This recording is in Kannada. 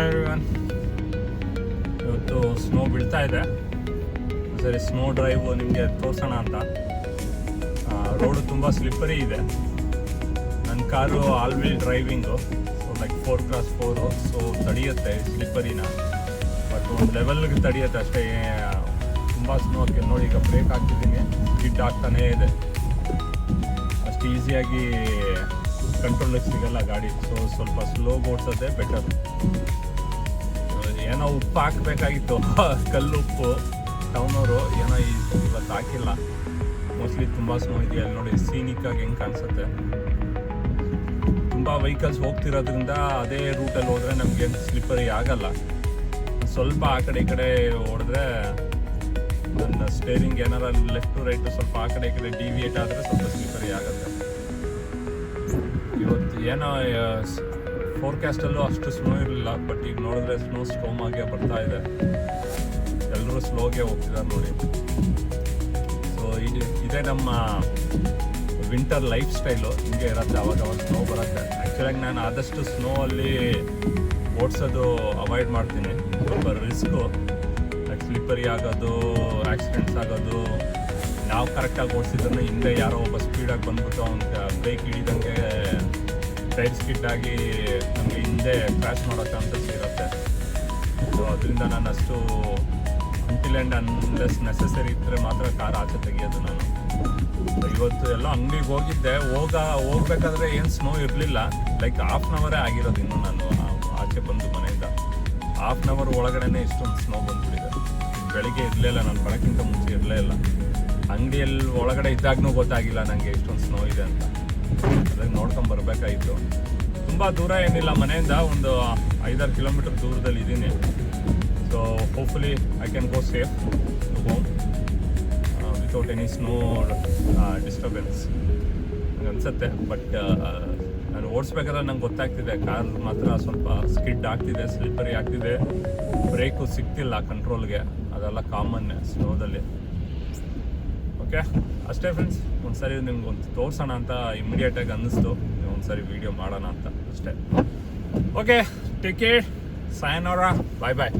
everyone. ಇವತ್ತು ಸ್ನೋ ಬೀಳ್ತಾ ಇದೆ. ಸರಿ ಸ್ನೋ ಡ್ರೈವು ನಿಮಗೆ ತೋರಿಸೋಣ ಅಂತ. ರೋಡು ತುಂಬ ಸ್ಲಿಪ್ಪರಿ ಇದೆ. ನನ್ನ car all wheel driving so like four cross four so ತಡಿಯುತ್ತೆ ಸ್ಲಿಪ್ಪರಿನ ಬಟ್ ಒಂದು ಲೆವೆಲ್ಗೆ ತಡೆಯುತ್ತೆ ಅಷ್ಟೇ. ತುಂಬ ಸ್ನೋ ಹಾಕಿ, ನೋಡಿ ಈಗ ಬ್ರೇಕ್ ಹಾಕ್ತಿದ್ದೀನಿ. ಹಿಟ್ ಆಗ್ತಾನೇ ಇದೆ. ಅಷ್ಟು ಈಸಿಯಾಗಿ ಕಂಟ್ರೋಲಿಗೆ ಸಿಗಲ್ಲ ಗಾಡಿ. ಸೊ ಸ್ವಲ್ಪ ಸ್ಲೋ ಓಡ್ಸೋದೇ ಬೆಟರ್ ಏನೋ ಉಪ್ಪು ಹಾಕಬೇಕಾಗಿತ್ತು. ಕಲ್ಲು ಉಪ್ಪು. ಟೌನವರು ಏನೋ ಇವತ್ತು ಹಾಕಿಲ್ಲ. ಮೋಸ್ಟ್ಲಿ ತುಂಬ ಸ್ನೋ ಅಲ್ಲಿ ನೋಡಿ ಸೀನಿಕ್ ಆಗಿ ಹೆಂಗೆ ಕಾಣಿಸುತ್ತೆ. ತುಂಬ ವೆಹಿಕಲ್ಸ್ ಹೋಗ್ತಿರೋದ್ರಿಂದ ಅದೇ ರೂಟಲ್ಲಿ ಹೋದರೆ ನಮಗೆ ಸ್ಲಿಪ್ಪರಿ ಆಗಲ್ಲ. ಸ್ವಲ್ಪ ಆ ಕಡೆ ಈ ಕಡೆ ಹೊಡೆದ್ರೆ ನನ್ನ ಸ್ಟೇರಿಂಗ್ ಏನಾರ ಲೆಫ್ಟು ರೈಟ್ ಸ್ವಲ್ಪ ಆ ಕಡೆ ಈ ಕಡೆ ಡಿವಿಯೇಟ್ ಆದರೆ ಸ್ವಲ್ಪ ಸ್ಲಿಪ್ಪರಿ ಆಗುತ್ತೆ. ಇವತ್ತು ಏನೋ ಫೋರ್ಕಾಸ್ಟಲ್ಲೂ ಅಷ್ಟು ಸ್ನೋ ಇರಲಿಲ್ಲ ಬಟ್ ಈಗ ನೋಡಿದ್ರೆ ಸ್ನೋ ಸ್ಟೋಮ್ ಆಗೇ ಬರ್ತಾ ಇದೆ. ಎಲ್ಲರೂ ಸ್ಲೋಗೆ ಹೋಗ್ತಿದ್ದಾರೆ ನೋಡಿ. ಸೊ ಇದೇ ನಮ್ಮ ವಿಂಟರ್ ಲೈಫ್ ಸ್ಟೈಲು ಹಿಂಗೆ ಇರುತ್ತೆ ಅವಾಗ ಅವಾಗ ಸ್ನೋ ಬರುತ್ತೆ ಆ್ಯಕ್ಚುಲಾಗಿ ನಾನು ಆದಷ್ಟು ಸ್ನೋ ಅಲ್ಲಿ ಓಡಿಸೋದು ಅವಾಯ್ಡ್ ಮಾಡ್ತೀನಿ. ಸ್ವಲ್ಪ ರಿಸ್ಕು ಸ್ಲಿಪ್ಪರಿ ಆಗೋದು ಆಕ್ಸಿಡೆಂಟ್ಸ್ ಆಗೋದು, ನಾವು ಕರೆಕ್ಟಾಗಿ ಓಡಿಸಿದ್ರೆ ಹಿಂದೆ ಯಾರೋ ಒಬ್ಬ ಸ್ಪೀಡಾಗಿ ಬಂದ್ಬಿಟ್ಟು ಅವ್ನಿಗೆ ಬ್ರೇಕ್ ಹಿಡಿದಂಗೆ ಟೈರ್ ಸ್ಕಿಡ್ ಆಗಿ ನಮಗೆ ಹಿಂದೆ ಕ್ರ್ಯಾಶ್ ಮಾಡೋ ಚಾನ್ಸಸ್ ಇರುತ್ತೆ. ಸೊ ಅದರಿಂದ ನಾನು ಅಷ್ಟು ಅಂಟಿಲ್ ಆ್ಯಂಡ್ ಅನ್ಲೆಸ್ ನೆಸೆಸರಿ ಇದ್ದರೆ ಮಾತ್ರ ಕಾರ್ ಆಚೆ ತೆಗಿಯೋದು ನಾನು. ಇವತ್ತು ಎಲ್ಲ ಅಂಗಡಿಗೆ ಹೋಗಿದ್ದೆ. ಹೋಗ, ಹೋಗ್ಬೇಕಾದ್ರೆ ಏನು ಸ್ನೋ ಇರಲಿಲ್ಲ. ಲೈಕ್ ಹಾಫ್ ಆನ್ ಅವರೇ ಆಗಿರೋದು ಇನ್ನು ನಾನು ಆಚೆ ಬಂದು ಮನೆಯಿಂದ. ಹಾಫ್ ಆನ್ ಅವರ್ ಒಳಗಡೆನೆ ಇಷ್ಟೊಂದು ಸ್ನೋ ಬಂದ್ಬಿಟ್ಟಿದೆ. ಬೆಳಿಗ್ಗೆ ಇರಲಿಲ್ಲ ನಾನು ಬರೋಕ್ಕಿಂತ ಮುಂಚೆ ಇರಲೇ ಇಲ್ಲ. ಅಂಗಡಿಯಲ್ಲಿ ಒಳಗಡೆ ಇದ್ದಾಗೂ ಗೊತ್ತಾಗಿಲ್ಲ ನನಗೆ ಇಷ್ಟೊಂದು ಸ್ನೋ ಇದೆ ಅಂತ. ಅದಕ್ಕೆ ನೋಡ್ಕೊಂಡು ಬರಬೇಕಾಗಿತ್ತು ತುಂಬ ದೂರ ಏನಿಲ್ಲ, ಮನೆಯಿಂದ ಒಂದು ಐದಾರು ಕಿಲೋಮೀಟರ್ ದೂರದಲ್ಲಿ ಇದ್ದೀನಿ so hopefully I can go safe to home without any snow disturbance ಅನಿಸುತ್ತೆ ಬಟ್ ನಾನು ಓಡಿಸ್ಬೇಕಾದ್ರೆ ನಂಗೆ ಗೊತ್ತಾಗ್ತಿದೆ. ಕಾರ್ ಮಾತ್ರ ಸ್ವಲ್ಪ ಸ್ಕಿಡ್ ಆಗ್ತಿದೆ ಸ್ಲಿಪ್ಪರಿ ಆಗ್ತಿದೆ. ಬ್ರೇಕು ಸಿಗ್ತಿಲ್ಲ ಕಂಟ್ರೋಲ್ಗೆ ಅದೆಲ್ಲ ಕಾಮನ್ ಸ್ನೋದಲ್ಲಿ ಓಕೆ ಅಷ್ಟೇ ಫ್ರೆಂಡ್ಸ್ ಒಂದ್ಸರಿ ನಿಮ್ಗೆ ಒಂದು ತೋರ್ಸೋಣ ಅಂತ ಇಮಿಡಿಯೇಟಾಗಿ ಅನ್ನಿಸ್ತು. ಒಂದ್ಸರಿ ವಿಡಿಯೋ ಮಾಡೋಣ ಅಂತ ಅಷ್ಟೇ. ಓಕೆ ಟೇಕ್ ಕೇರ್ ಸಾಯನವರ ಬಾಯ್ ಬಾಯ್